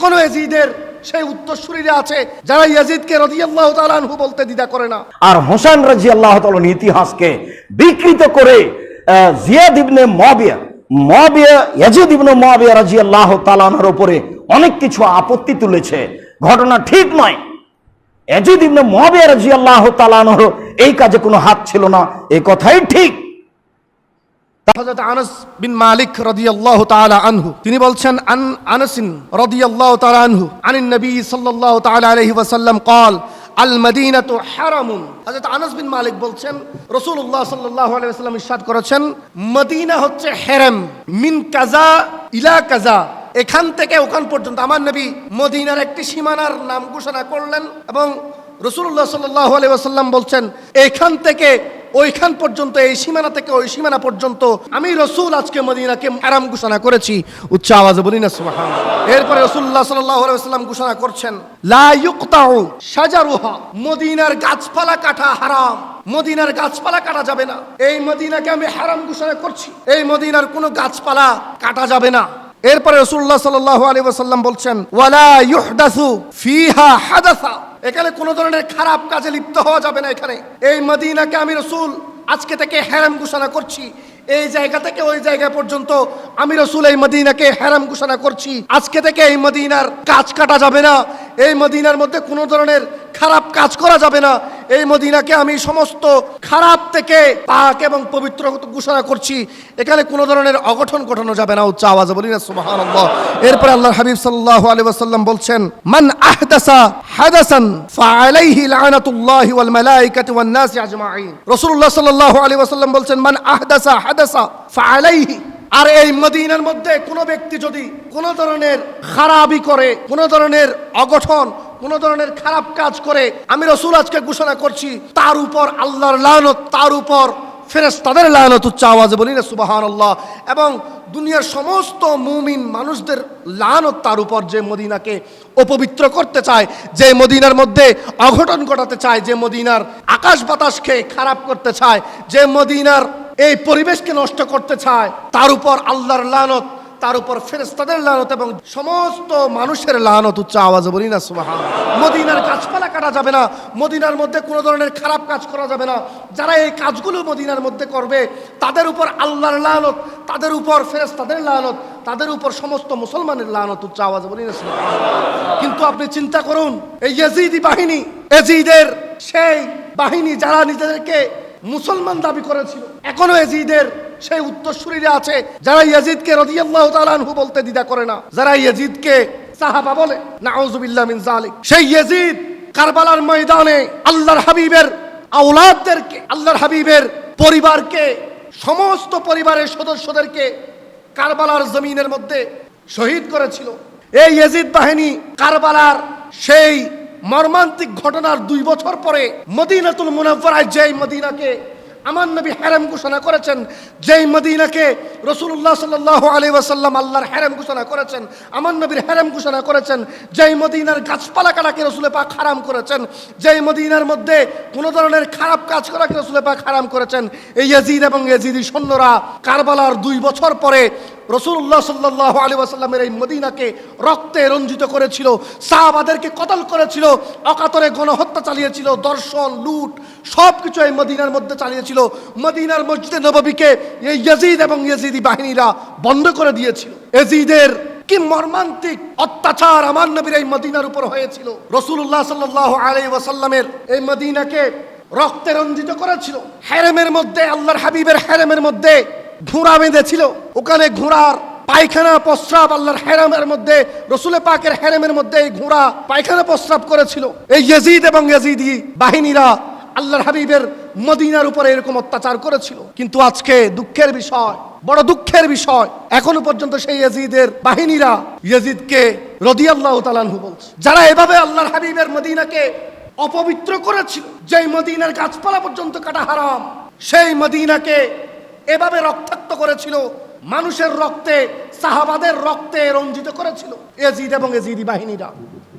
এখনও এজিদের সেই উত্তরসূরিরা আছে যারা ইয়াজিদকে রদিয়াল্লাহু তাআলা আনহু বলতে দ্বিধা করে না। আর হোসেন রাজি আল্লাহ তালন ইতিহাসকে বিকৃত করে জিয়াদ ইবনে মবিয়া মবিয়া ইয়াজিদ ইবনে মবিয়া রাজি আল্লাহ তালানোর উপরে অনেক কিছু আপত্তি তুলেছে। ঘটনা ঠিক নয়। ইয়াজিদ ইবনে মবিয়া রাজি আল্লাহ তালানোর এই কাজে কোনো হাত ছিল না এই কথাই ঠিক। হযরত আনাস বিন মালিক রাদিয়াল্লাহু তাআলা আনহু তিনি বলছেন আন আনাসিন রাদিয়াল্লাহু তাআলা আনহু আনিন নবী সাল্লাল্লাহু তাআলা আলাইহি ওয়াসাল্লাম قال المدينة حرم হযরত আনাস বিন মালিক বলছেন রাসূলুল্লাহ সাল্লাল্লাহু আলাইহি ওয়াসাল্লাম ইরশাদ করেছেন মদিনা হচ্ছে হেরেম মিন কাজা ইলা কাজা এখান থেকে ওখান পর্যন্ত আমার নবী মদিনার একটি সীমানার নাম ঘোষণা করলেন এবং রসুল্লাহ সাল্লাহ আলাইহি ওয়াসাল্লাম বলছেন এখান থেকে ওইখান পর্যন্ত, এই সীমানা থেকে ওই সীমানা পর্যন্ত আমি রসুল আজকে মদিনাকে আরাম ঘোষণা করেছি। উচ্চ আওয়াজে বলি না সুবহান এরপরে রসুল্লাহ সাল্লাহ আলাইহি ঘোষণা করছেন, লা ইউকতাউ শাজারুহা। মদিনার গাছপালা কাটা হারাম। মদিনার গাছপালা কাটা যাবে না। এই মদিনাকে আমি হারাম ঘোষণা করছি। এই মদিনার কোনো গাছপালা কাটা যাবে না। এরপরে রসুল্লাহ সাল্লাহ আলী ওসাল্লাম বলছেন, ওয়ালা ইউহদাসু ফিহা হাদাসা। এখানে কোনো ধরনের খারাপ কাজে লিপ্ত হওয়া যাবে না এখানে। এই মদিনাকে আমি রসুল আজকে থেকে হ্যারাম ঘোষণা করছি। এই জায়গা থেকে ওই জায়গা পর্যন্ত আমি রসুল এই মদিনাকে হ্যারাম ঘোষণা করছি। আজকে থেকে এই মদিনার কাজ কাটা যাবে না। এই মদিনার মধ্যে কোনো ধরনের খারাপ কাজ করা যাবে না। এই মদিনাকে আমি সমস্ত খারাপ থেকে পাক এবং পবিত্র ঘোষণা করছি। এখানে কোনো ধরনের অগঠন ঘটানো যাবে না, উচ্চ আওয়াজে বলি না, সুবহানাল্লাহ। এরপরে আল্লাহ হাবিব সাল্লাল্লাহু আলাইহি ওয়াসাল্লাম বলছেন, মান আহদাসা হাদাসান ফাআলাইহি লানাতুল্লাহি ওয়াল মালাইকাতি ওয়ান নাসি আজমাইন রাসূলুল্লাহ সাল্লাল্লাহু আলাইহি ওয়াসাল্লাম বলছেন, মান আহদাসা হাদাসা ফাআলাইহি। আর এই মদিনার মধ্যে কোনো ব্যক্তি যদি কোনো ধরনের খারাপি করে, কোনো ধরনের অগঠন কোনো ধরনের খারাপ কাজ করে আমি রসুল আজকে ঘোষণা করছি, তার উপর আল্লাহর লানত, তার উপর ফেরেস তাদের লানত উচ্চ আওয়াজে বলি না সুবাহান আল্লাহ এবং দুনিয়ার সমস্ত মুমিন মানুষদের লানত তার উপর যে মদিনাকে অপবিত্র করতে চায়, যে মদিনার মধ্যে অঘটন ঘটাতে চায়, যে মদিনার আকাশ বাতাসকে খারাপ করতে চায়, যে মদিনার এই পরিবেশকে নষ্ট করতে চায়, তার উপর আল্লাহর লানত তার উপর ফেরেস্তাদের লানত এবং সমস্ত মানুষের লানত, উচ্চ আওয়াজে বলি না, সুবাহান মদিনার গাছপালা কাটা যাবে না, মদিনার মধ্যে কোনো ধরনের খারাপ কাজ করা যাবে না যারা এই কাজগুলো মদিনার মধ্যে করবে, তাদের উপর আল্লাহর লানত, তাদের উপর ফেরেস্তাদের লানত, তাদের উপর সমস্ত মুসলমানের লানত, উচ্চ আওয়াজে বলি না, সুবহান। কিন্তু আপনি চিন্তা করুন, এই ইয়াজিদি বাহিনী এজিদের সেই বাহিনী যারা নিজেদেরকে মুসলমান দাবি করেছিল। এখনও এজিদের সেই উত্তরসূরিরা আছে, যারা ইয়াজিদকে রদিয়াল্লাহু তাআলা আনহু বলতে দ্বিধা করে না। যারা ইয়াজিদকে সাহাবা বলে নাউজুবিল্লাহ মিন জালিক সেই ইয়াজিদ কারবালার ময়দানে আল্লাহর হাবিবের আওলাদদেরকে, আল্লাহর হাবিবের পরিবারকে, সমস্ত পরিবারের সদস্যদেরকে কারবালার জমিনের মধ্যে শহীদ করেছিল। এই ইয়াজিদ বাহিনী কারবালার সেই মর্মান্তিক ঘটনার দুই বছর পরে মদিনাতুল মুনাফরায় যেই মদিনাকে আমার নবী হ্যারাম ঘোষণা করেছেন, যেই মদিনাকে রসুল্লাহ সাল্লাহ আলী ওয়াসাল্লাম আল্লাহর হ্যারাম ঘোষণা করেছেন, আমার নবীর হ্যারাম ঘোষণা করেছেন, যেই মদিনার গাছপালা কাটাকে রসুলে পাক হারাম করেছেন, যেই মদিনার মধ্যে কোনো ধরনের খারাপ কাজ করাকে রসুলে পাক হারাম করেছেন, এই ইয়াজিদ এবং ইয়াজিদি সৈন্যরা কারবালার দুই বছর পরে রসুল্লাহ সাল্লাহ আলী ওয়াসাল্লামের এই মদিনাকে রক্তে রঞ্জিত করেছিল, সাহাবাদেরকে কতল করেছিল, অকাতরে গণহত্যা চালিয়েছিল, দর্শন, লুট সব কিছু এই মদিনার মধ্যে চালিয়েছিল। মদিনার মসজিদে নববীকে এই ইয়াজিদ এবং ইয়াজিদি বাহিনীরা বন্ধ করে দিয়েছিল। এজিদের কি মর্মান্তিক অত্যাচার আমার নবীর এই মদিনার উপর হয়েছিল। রসুল্লাহ সাল্লাহ আলী ওয়াসাল্লামের এই মদিনাকে রক্তে রঞ্জিত করেছিল। হ্যারেমের মধ্যে, আল্লাহর হাবিবের হ্যারেমের মধ্যে ঘোড়া বেঁধেছিল। ওখানে ঘোড়ার পায়খানা প্রস্রাব আল্লাহর হেরামের মধ্যে, রসুলে পাকের হেরামের মধ্যে এই ঘোড়া পায়খানা প্রস্রাব করেছিল। এই ইয়াজিদ এবং ইয়াজিদি বাহিনীরা আল্লাহর হাবিবের মদিনার উপরে এরকম অত্যাচার করেছিল। কিন্তু আজকে দুঃখের বিষয়, বড় দুঃখের বিষয়, এখনও পর্যন্ত সেই ইয়াজিদের বাহিনীরা ইয়াজিদকে রদিয়াল্লাহ তালানহু বলছে। যারা এভাবে আল্লাহর হাবিবের মদিনাকে অপবিত্র করেছিল, যেই মদিনার গাছপালা পর্যন্ত কাটা হারাম, সেই মদিনাকে এভাবে রক্তাক্ত করেছিল। মানুষের রক্তে, সাহাবাদের রক্তে রঞ্জিত করেছিল। এজিদ এবং এজিদি বাহিনীরা।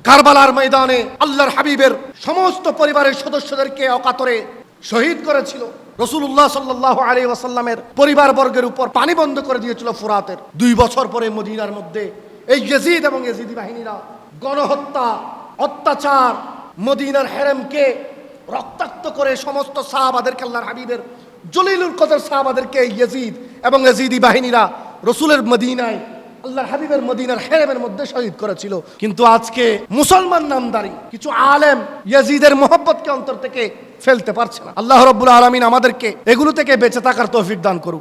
কারবালার ময়দানে আল্লাহর হাবিবের সমস্ত পরিবারের সদস্যদেরকে অকাতরে শহীদ করেছিল। রসুল্লাহ সাল্লাহ আলী উপর পানি বন্ধ করে দিয়েছিল ফুরাতের। দুই বছর পরে মদিনার মধ্যে এই ইয়েজিদ এবং ইয়েজিদি বাহিনীরা গণহত্যা, অত্যাচার, মদিনার হেরেমকে রক্তাক্ত করে সমস্ত সাহাবাদেরকে আল্লাহর হাবিবের জলিলুল কদর সাহাবাদেরকে, ইয়াজিদ এবং ইয়াজিদি বাহিনীরা রসুলের মদিনায় আল্লাহ হাবিবের মদিনার হেরেমের মধ্যে শহীদ করেছিল। কিন্তু আজকে মুসলমান নামদারি, কিছু আলেম ইয়াজিদের মোহব্বতকে অন্তর থেকে ফেলতে পারছে না। আল্লাহ রব্বুল আলমিন আমাদেরকে এগুলো থেকে বেঁচে থাকার তৌফিক দান করুক।